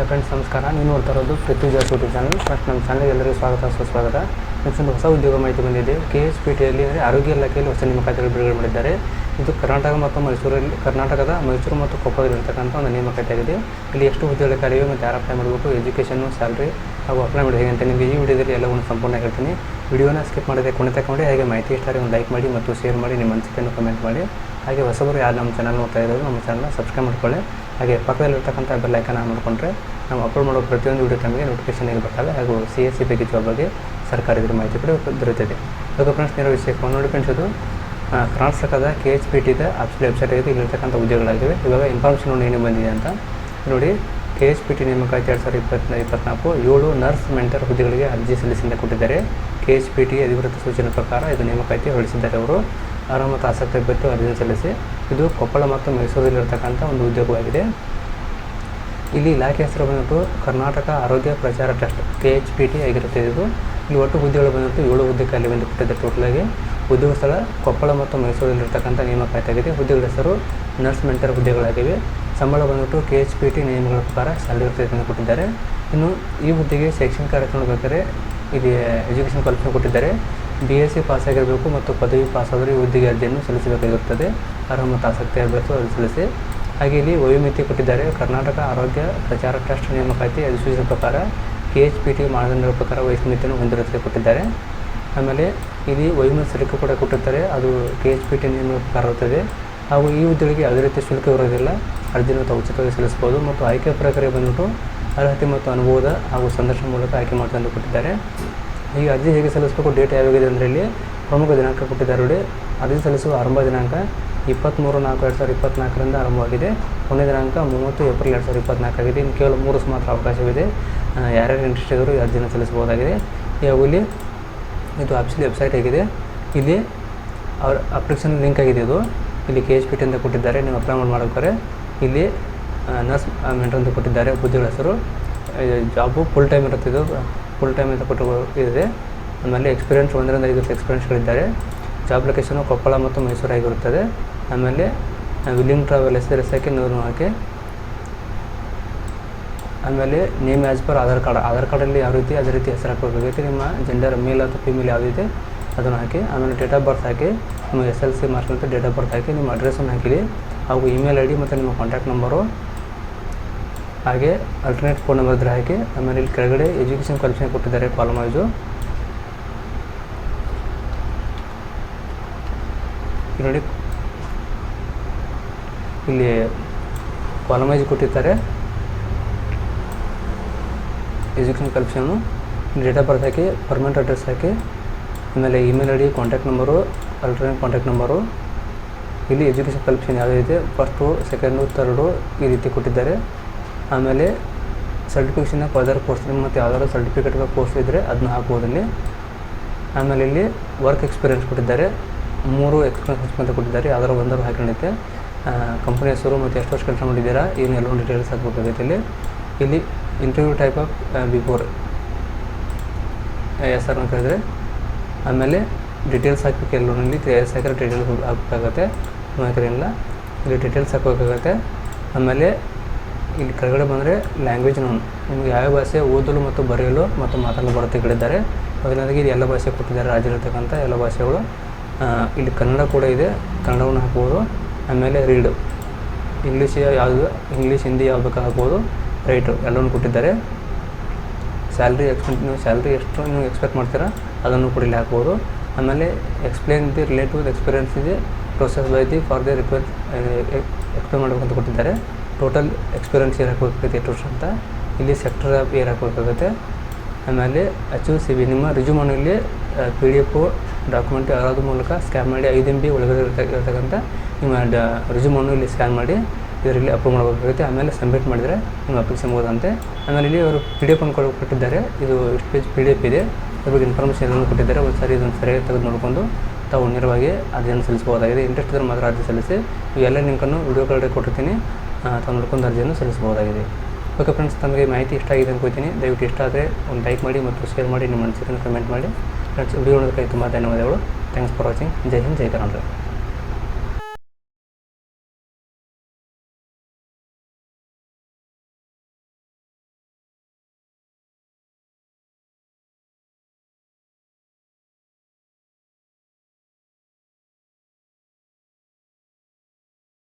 Hi friends ನಮಸ್ಕಾರ. ನೀವು ನೋಡ್ತಾ ಇರೋದು ಪೃಥ್ವಿಜಾಸ್ ಯೂಟ್ಯೂಬ್ ಚಾನಲ್ ಫಸ್ಟ್ ನಮ್ಮ ಚಾನಲ್ ಎಲ್ಲರಿಗೂ ಸ್ವಾಗತ, ಸುಸ್ವಾಗತ. ನೆಕ್ಸ್ಟ್ ಒಂದು ಹೊಸ ಉದ್ಯೋಗ ಮಾಹಿತಿ ಬಂದಿದೆ. ಕೆ ಎಸ್ ಪಿ ಟಿಯಲ್ಲಿ ಅಂದರೆ ಆರೋಗ್ಯ ಇಲಾಖೆಯಲ್ಲಿ ಹೊಸ ನೇಮಕಾತಿಗಳು ಬಿಡುಗಡೆ ಮಾಡಿದ್ದಾರೆ. ಇದು ಕರ್ನಾಟಕ ಮತ್ತು ಮೈಸೂರಲ್ಲಿ, ಕರ್ನಾಟಕದ ಮೈಸೂರು ಮತ್ತು ಕೊಪ್ಪದಲ್ಲಿರ್ತಕ್ಕಂಥ ಒಂದು ನೇಮಕಾತಿ ಆಗಿದೆ ಇಲ್ಲಿ ಎಷ್ಟು ಕಾರ್ಯವೆ ಮತ್ತು ಯಾರು ಅಪ್ಲೈ ಮಾಡಬೇಕು ಎಜುಕೇಷನ್ನು ಸ್ಯಾಲ್ರಿ ಹಾಗೂ ಅಪ್ಲೈ ಮಾಡಿ ಹೇಗೆ ಅಂತ ನಿಮಗೆ ಈ ವಿಡಿಯೋದಲ್ಲಿ ಎಲ್ಲವನ್ನು ಸಂಪೂರ್ಣ ಹೇಳ್ತೀನಿ. ವಿಡಿಯೋನ ಸ್ಕಿಪ್ ಮಾಡದೆ ಕೊನೆ ತಗೊಂಡು ಹಾಗೆ ಮಾಹಿತಿ ಇಷ್ಟ ಒಂದು ಲೈಕ್ ಮಾಡಿ ಮತ್ತು ಶೇರ್ ಮಾಡಿ, ನಿಮ್ಮ ಅನಿಸಿಕೆಯನ್ನು ಕಮೆಂಟ್ ಮಾಡಿ. ಹಾಗೆ ಹೊಸಬರು ಯಾರು ನಮ್ಮ ಚಾನಲ್ ನೋಡ್ತಾ ಇರೋದು ನಮ್ಮ ಚಾನಲ್ನ ಸಬ್ಸ್ಕ್ರೈಬ್ ಮಾಡ್ಕೊಳ್ಳಿ. ಹಾಗೆ ಪಕ್ಕದಲ್ಲಿರ್ತಕ್ಕಂಥ ಬೆಲ್ ಐಕನ್ ಆನ್ ಮಾಡಿಕೊಂಡ್ರೆ ನಾವು ಅಪ್ಲೋಡ್ ಮಾಡೋ ಪ್ರತಿಯೊಂದು ವಿಡಿಯೋ ತಮಗೆ ನೋಟಿಫಿಕೇಶನ್ ಬರ್ತವೆ ಹಾಗೂ ಸಿ ಎಸ್ ಸಿ ಬಗ್ಗೆ ಜಾಬ್ ಬಗ್ಗೆ ಮಾಹಿತಿ ಕೂಡ ದೊರೆಯುತ್ತದೆ. ಇವಾಗ ಫ್ರೆಂಡ್ಸ್ ವಿಷಯ ವಿಷಯಕ್ಕೆ ನೋಡಿ ಫ್ರೆಂಡ್ಸ್ ಅದು ಕರ್ನಾಟಕದ ಕೆ ಎಚ್ ಪಿ ಟಿದ ಆಫೀಸ್ ವೆಬ್ಸೈಟ್ ಆಗಿದೆ ಇಲ್ಲಿರ್ತಕ್ಕಂಥ ಉದ್ಯೋಗಗಳಾಗಿವೆ. ಇವಾಗ ಇನ್ಫಾರ್ಮೇಷನ್ ನೋಡಿ ಏನು ಬಂದಿದೆ ಅಂತ ನೋಡಿ. ಕೆ ಎಚ್ ಪಿ ಟಿ ನೇಮಕಾತಿ ಎರಡು ಸಾವಿರದ ಇಪ್ಪತ್ತ ಇಪ್ಪತ್ನಾಲ್ಕು ಏಳು ನರ್ಸ್ ಮೆಂಟರ್ ಹುದ್ದೆಗಳಿಗೆ ಅರ್ಜಿ ಸಲ್ಲಿಸಿಂದ ಕೊಟ್ಟಿದ್ದಾರೆ ಕೆ ಎಚ್ ಪಿ ಟಿ ಅಧಿಕೃತ ಸೂಚನೆ ಪ್ರಕಾರ ಇದು ನೇಮಕಾತಿ ಹೊರಡಿಸಿದ್ದಾರೆ ಅವರು. ಆರಾಮ ಮತ್ತು ಆಸಕ್ತಿ ಅಭ್ಯರ್ಥಿ ಅರ್ಜಿ ಸಲ್ಲಿಸಿ, ಇದು ಕೊಪ್ಪಳ ಮತ್ತು ಮೈಸೂರಲ್ಲಿರ್ತಕ್ಕಂಥ ಒಂದು ಉದ್ಯೋಗವಾಗಿದೆ. ಇಲ್ಲಿ ಇಲಾಖೆ ಹೆಸರು ಬಂದ್ಬಿಟ್ಟು Karnataka Arogya Prachara trust K H P T ಆಗಿರುತ್ತೆ ಇದು. ಇಲ್ಲಿ ಒಟ್ಟು ಹುದ್ದೆಗಳು ಬಂದ್ಬಿಟ್ಟು ಏಳು ಹುದ್ದೆ ಖಾಲಿ ಬಂದು ಕೊಟ್ಟಿದ್ದಾರೆ ಟೋಟಲಾಗಿ. ಉದ್ಯೋಗ ಸ್ಥಳ ಕೊಪ್ಪಳ ಮತ್ತು ಮೈಸೂರಲ್ಲಿರ್ತಕ್ಕಂಥ ನೇಮಕಾತಿ ಆಗಿದೆ ಹುದ್ದೆಗಳ ಹೆಸರು ನರ್ಸ್ ಮೆಂಟರ್ ಹುದ್ದೆಗಳಾಗಿವೆ. ಸಂಬಳ ಬಂದ್ಬಿಟ್ಟು ಕೆ ಎಚ್ ಪಿ ಟಿ ನಿಯಮಗಳ ಪ್ರಕಾರ ಸ್ಯಾಲರಿ ಇರ್ತದೆ ಅಂತ ಕೊಟ್ಟಿದ್ದಾರೆ. ಇನ್ನು ಈ ಹುದ್ದೆಗೆ ಶೈಕ್ಷಣಿಕ ಅರ್ಹತೆ ಬೇಕಾದರೆ ಇಲ್ಲಿ ಎಜುಕೇಷನ್ ಕ್ವಾಲಿಫಿಕೇಷನ್ ಕೊಟ್ಟಿದ್ದಾರೆ. ಬಿ ಎಸ್ ಸಿ ಪಾಸ್ ಆಗಿರಬೇಕು ಮತ್ತು ಪದವಿ ಪಾಸ್ ಆದರೆ ಈ ಹುದ್ದೆಗೆ ಅರ್ಜಿಯನ್ನು ಸಲ್ಲಿಸಬೇಕಾಗಿರುತ್ತದೆ ಅರ್ಹ ಮತ್ತು ಆಸಕ್ತಿ ಆಗಬೇಕು ಅದು ಸಲ್ಲಿಸಿ. ಹಾಗೆ ಇಲ್ಲಿ ವಯೋಮಿತಿ ಕೊಟ್ಟಿದ್ದಾರೆ. ಕರ್ನಾಟಕ ಆರೋಗ್ಯ ಪ್ರಚಾರ ಟ್ರಸ್ಟ್ ನೇಮಕಾತಿ ಅಧಿಸೂಚನೆ ಪ್ರಕಾರ ಕೆ ಎಚ್ ಪಿ ಟಿ ಮಾನದಂಡಗಳ ಪ್ರಕಾರ ವಯಸ್ಸು ಮಿತಿಯನ್ನು ಹೊಂದಿರುತ್ತದೆ ಕೊಟ್ಟಿದ್ದಾರೆ. ಆಮೇಲೆ ಇಲ್ಲಿ ವಯೋಮಿತಿ ಸಲಿಕೆ ಕೂಡ ಕೊಟ್ಟಿರ್ತಾರೆ. ಅದು ಕೆ ಎಚ್ ಪಿ ಟಿ ನಿಯಮಗಳ ಪ್ರಕಾರ ಇರುತ್ತದೆ ಹಾಗೂ ಈ ಹುದ್ದೆಗಳಿಗೆ ಯಾವುದೇ ರೀತಿ ಶುಲ್ಕ ಇರೋದಿಲ್ಲ. ಅರ್ಜಿಯನ್ನು ತಾವು ಉಚಿತವಾಗಿ ಸಲ್ಲಿಸಬಹುದು ಮತ್ತು ಆಯ್ಕೆ ಪ್ರಕ್ರಿಯೆ ಬಂದ್ಬಿಟ್ಟು ಅರ್ಹತೆ ಮತ್ತು ಅನುಭವದ ಹಾಗೂ ಸಂದರ್ಶನ ಮೂಲಕ ಆಯ್ಕೆ ಮಾಡ್ತಾ ಕೊಟ್ಟಿದ್ದಾರೆ. ಈಗ ಅರ್ಜಿ ಹೇಗೆ ಸಲ್ಲಿಸಬೇಕು, ಡೇಟ್ ಯಾವಾಗಿದೆ ಅಂದರೆ ಇಲ್ಲಿ ಪ್ರಮುಖ ದಿನಾಂಕ ಕೊಟ್ಟಿದ್ದಾರೆ ನೋಡಿ. ಅರ್ಜಿ ಸಲ್ಲಿಸುವ ಆರಂಭ ದಿನಾಂಕ ಇಪ್ಪತ್ತ್ಮೂರು ನಾಲ್ಕು ಎರಡು ಸಾವಿರದ ಇಪ್ಪತ್ತ್ನಾಲ್ಕರಿಂದ ಆರಂಭವಾಗಿದೆ. ಕೊನೆ ದಿನಾಂಕ ಮೂವತ್ತು ಏಪ್ರಿಲ್ ಎರಡು ಸಾವಿರದ ಇಪ್ಪತ್ತ್ನಾಲ್ಕಾಗಿದೆ ಇನ್ನು ಕೇವಲ ಮೂರು ಮಾತ್ರ ಅವಕಾಶವಿದೆ. ಯಾರ್ಯಾರು ಇಂಟ್ರೆಸ್ಟ್ ಇದ್ದರೂ ಈ ಅರ್ಜಿನ ಸಲ್ಲಿಸಬಹುದಾಗಿದೆ. ಹಾಗೂ ಇಲ್ಲಿ ಇದು ಆಪ್ಷನ್ ವೆಬ್ಸೈಟ್ ಆಗಿದೆ. ಇಲ್ಲಿ ಅವ್ರ ಅಪ್ಲಿಕೇಶನ್ ಲಿಂಕ್ ಆಗಿದೆ ಇದು. ಇಲ್ಲಿ ಕೆ ಎಚ್ ಪಿ ಟಿ ಅಂತ ಕೊಟ್ಟಿದ್ದಾರೆ, ನೀವು ಅಪ್ಲೈ ಮಾಡಿ ಇಲ್ಲಿ ನರ್ಸ್ ಮೆಂಟರ್ ಅಂತ ಕೊಟ್ಟಿದ್ದಾರೆ, ಬುದ್ಧಿಗಳ ಹೆಸರು. ಜಾಬು ಫುಲ್ ಟೈಮ್ ಇರುತ್ತೆ ಇದು ಫುಲ್ ಟೈಮ್ ಅಂತ ಕೊಟ್ಟು ಇದೆ. ಆಮೇಲೆ ಎಕ್ಸ್ಪೀರಿಯನ್ಸ್ ಒಂದರಿಂದ ಐದು ವರ್ಷ ಎಕ್ಸ್ಪೀರಿಯನ್ಸ್ಗಳಿದ್ದಾರೆ ಜಾಬ್ ಲೊಕೇಶನು ಕೊಪ್ಪಳ ಮತ್ತು ಮೈಸೂರು ಆಗಿರುತ್ತದೆ. ಆಮೇಲೆ ವಿಲ್ಲಿಂಗ್ ಟ್ರಾವೆಲ್ ಹೆಸರು ಎಸಕ್ಕೆ ನೂರು ಹಾಕಿ ಆಮೇಲೆ name as per Aadhaar card, Aadhaar ಕಾರ್ಡಲ್ಲಿ ಯಾವ ರೀತಿ, ಅದೇ ರೀತಿ ಹೆಸರು ಹಾಕಬೇಕಾಗೈತೆ ನಿಮ್ಮ ಜೆಂಡರ್ ಮೇಲ್ ಅಥವಾ ಫಿಮೇಲ್ ಯಾವುದಿದೆ ಅದನ್ನು ಹಾಕಿ, ಆಮೇಲೆ ಡೇಟ್ ಆಫ್ ಬರ್ತ್ ಹಾಕಿ, ನಿಮ್ಮ ಎಸ್ ಎಲ್ ಸಿ ಮಾರ್ಕ್ಸ್ ಅಂತ ಡೇಟ್ ಆಫ್ ಬರ್ತ್ ಹಾಕಿ, ನಿಮ್ಮ ಅಡ್ರೆಸ್ಸನ್ನು ಹಾಕಿರಿ. ಹಾಗೂ ಇಮೇಲ್ ಐ ಡಿ ಮತ್ತು ನಿಮ್ಮ ಕಾಂಟ್ಯಾಕ್ಟ್ ನಂಬರು ಹಾಗೆ ಅಲ್ಟರ್ನೇಟ್ ಫೋನ್ ನಂಬರ್ ಇದ್ರೆ ಹಾಕಿ, ಆಮೇಲೆ ಇಲ್ಲಿ ಕೆಳಗಡೆ ಎಜುಕೇಷನ್ ಕ್ವಾಲಿಫಿಕೇಷನ್ ಕೊಟ್ಟಿದ್ದಾರೆ ಕಾಲಮ್ ವೈಸು ನೋಡಿ. ಇಲ್ಲಿ ಕಾಲಮ್ ವೈಸ್ ಕೊಟ್ಟಿರ್ತಾರೆ education qualification date of birth hockey permanent address ಹಾಕಿ. ಆಮೇಲೆ email I D contact number alternate contact number ಇಲ್ಲಿ ಎಜುಕೇಷನ್ ಕಲೆಕ್ಷನ್ ಯಾವ ಇದೆ? ಫಸ್ಟು ಸೆಕೆಂಡು ತರ್ಡು ಈ ರೀತಿ ಕೊಟ್ಟಿದ್ದಾರೆ. ಆಮೇಲೆ ಸರ್ಟಿಫಿಕೇಷನ್ ಫರ್ದರ್ ಕೋರ್ಸ್ ಮತ್ತು ಯಾವ್ದಾದ್ರು ಸರ್ಟಿಫಿಕೇಟ್ ಕೋರ್ಸ್ ಇದ್ದರೆ ಅದನ್ನ ಹಾಕ್ಬೋದು ಇಲ್ಲಿ. ಆಮೇಲೆ ಇಲ್ಲಿ ವರ್ಕ್ ಎಕ್ಸ್ಪೀರಿಯನ್ಸ್ ಕೊಟ್ಟಿದ್ದಾರೆ. ಮೂರು ಎಕ್ಸ್ಪೀರಿಯನ್ಸ್ ಅಂತ ಕೊಟ್ಟಿದ್ದಾರೆ. ಯಾವ್ದಾದ್ರು ಒಂದರ ಹಾಕೊಂಡೈತೆ ಕಂಪ್ನಿ ಹೆಸರು ಮತ್ತು ಎಷ್ಟು ವರ್ಷ ಕೆಲಸ ಮಾಡಿದ್ದೀರಾ? ಏನು ಎಲ್ಲ ಡೀಟೇಲ್ಸ್ ಹಾಕ್ಬೇಕಾಗೈತೆ ಇಲ್ಲಿ. ಇಲ್ಲಿ interview type of before S, R ಅಂತ ಹೇಳಿದ್ರೆ. ಆಮೇಲೆ ಡೀಟೇಲ್ಸ್ ಹಾಕಬೇಕು ಎಲ್ಲರಲ್ಲಿ ಎಸ್ ಹಾಕಿದ್ರೆ ಡೀಟೇಲ್ಸ್ ಹಾಕಬೇಕಾಗತ್ತೆ. ಹಾಕಿರಲಿಲ್ಲ ಇಲ್ಲಿ ಡೀಟೇಲ್ಸ್ ಹಾಕಬೇಕಾಗತ್ತೆ. ಆಮೇಲೆ ಇಲ್ಲಿ ಕೆಳಗಡೆ ಬಂದರೆ ಲ್ಯಾಂಗ್ವೇಜ್ ನೋನ್ ನಿಮಗೆ ಯಾವ ಭಾಷೆ ಓದಲು ಮತ್ತು ಬರೆಯಲು ಮತ್ತು ಮಾತಾಡಲು ಬರುತ್ತೆ ಕೇಳಿದ್ದಾರೆ. ಮೊದಲನೇದಾಗಿ ಇದು ಎಲ್ಲ ಭಾಷೆ ಕೊಟ್ಟಿದ್ದಾರೆ ರಾಜ್ಯದಲ್ಲಿರ್ತಕ್ಕಂಥ ಎಲ್ಲ ಭಾಷೆಗಳು. ಇಲ್ಲಿ ಕನ್ನಡ ಕೂಡ ಇದೆ, ಕನ್ನಡವನ್ನು ಹಾಕ್ಬೋದು. ಆಮೇಲೆ ರೀಡು ಇಂಗ್ಲೀಷ್ ಯಾವುದು, ಇಂಗ್ಲೀಷ್, ಹಿಂದಿ ಯಾವ ಬೇಕಾಗ್ಬೋದು ಹಾಕ್ಬೋದು. ರೈಟು ಎಲ್ಲವನ್ನು ಕೊಟ್ಟಿದ್ದಾರೆ. ಸ್ಯಾಲ್ರಿ ಎಕ್ಸ್ಪೆಕ್ಟ್ ನೀವು ಸ್ಯಾಲ್ರಿ ಎಷ್ಟು ನೀವು ಎಕ್ಸ್ಪೆಕ್ಟ್ ಮಾಡ್ತೀರಾ, ಅದನ್ನು ಕೂಡ ಇಲ್ಲಿ ಹಾಕ್ಬೋದು. ಆಮೇಲೆ ಎಕ್ಸ್ಪ್ಲೇನ್ ದಿ ರಿಲೇಟಿವ್ ಎಕ್ಸ್ಪೀರಿಯನ್ಸ್ ಇದೆ process by the for the request explain ಮಾಡಬೇಕಂತ ಕೊಟ್ಟಿದ್ದಾರೆ. ಟೋಟಲ್ ಎಕ್ಸ್ಪೀರಿಯನ್ಸ್ ಏನು ಹಾಕೋಬೇಕಾಗುತ್ತೆ ಎಷ್ಟು ವರ್ಷ ಅಂತ? ಇಲ್ಲಿ ಸೆಕ್ಟರ್ ಆಫ್ ಏರ್ ಹಾಕಬೇಕಾಗುತ್ತೆ. ಆಮೇಲೆ ಅಚೀವ್ ಸಿ ಬಿ ನಿಮ್ಮ ರಿಜ್ಯೂಮನ್ನು ಇಲ್ಲಿ ಪಿ ಡಿ ಎಫ್ ಡಾಕ್ಯುಮೆಂಟ್ ಯಾವುದ್ರ ಮೂಲಕ ಸ್ಕ್ಯಾನ್ ಮಾಡಿ, ಐದು ಎಂ ಬಿ ಒಳಗಡೆ ಇರ್ತ- ಇರ್ತಕ್ಕಂಥ ನಿಮ್ಮ ಡ ರಿಜ್ಯೂಮನ್ನು ಇಲ್ಲಿ ಸ್ಕ್ಯಾನ್ ಮಾಡಿ. ಇದರಲ್ಲಿ ಅಪ್ರೂವ್ ಮಾಡಬೇಕಾಗುತ್ತೆ ಆಮೇಲೆ ಸಬ್ಮಿಟ್ ಮಾಡಿದರೆ ನಿಮ್ಮ ಅಪ್ಲಿಕೇಶನ್ ಹೋದಂತೆ ಆಮೇಲೆ ಇಲ್ಲಿ ಅವರು ಪಿ ಡಿ ಎಫ್ ಅನ್ನು ಕೊಟ್ಟು- ಕೊಟ್ಟಿದ್ದಾರೆ. ಇದು ಎಷ್ಟು ಪೇಜ್ ಪಿ ಡಿ ಎಫ್ ಇದೆ. ಅದ್ರ ಬಗ್ಗೆ ಇನ್ಫಾರ್ಮೇಷನ್ ಎಲ್ಲನೂ ಕೊಟ್ಟಿದ್ದಾರೆ, ಒಂದು ಸಾರಿ ಇದನ್ನು ಸರಿಯಾಗಿ ತೆಗೆದು ನೋಡಿಕೊಂಡು ತಾವು ನೇರವಾಗಿ ಅರ್ಜಿಯನ್ನು ಸಲ್ಲಿಸಬಹುದಾಗಿದೆ. ಇಂಟ್ರೆಸ್ಟ್ ಇದ್ದರೆ ಮಾತ್ರ ಅರ್ಜಿ ಸಲ್ಲಿಸಿ. ಇವೆಲ್ಲ ಲಿಂಕನ್ನು ವಿಡಿಯೋ ಕೆಳಗಡೆ ಕೊಟ್ಟಿರ್ತೀನಿ. ತಾವು ನೋಡ್ಕೊಂಡು ಅರ್ಜಿಯನ್ನು ಸಲ್ಲಿಸಬಹುದಾಗಿದೆ. ಓಕೆ ಫ್ರೆಂಡ್ಸ್ ತಮಗೆ ಮಾಹಿತಿ ಇಷ್ಟ ಆಗಿದೆ ಅನ್ಕೋತೀನಿ ದಯವಿಟ್ಟು ಇಷ್ಟ ಆದರೆ ಒಂದು ಲೈಕ್ ಮಾಡಿ ಮತ್ತು ಶೇರ್ ಮಾಡಿ. ನಿಮ್ಮ ಅನಿಸಿಕೆಯನ್ನು ಕಮೆಂಟ್ ಮಾಡಿ. ಫ್ರೆಂಡ್ಸ್ ವಿಡಿಯೋ ನೋಡೋದಕ್ಕೆ ತುಂಬ ಧನ್ಯವಾದಗಳು. Thanks for watching Jai Hind, Jai Karnataka.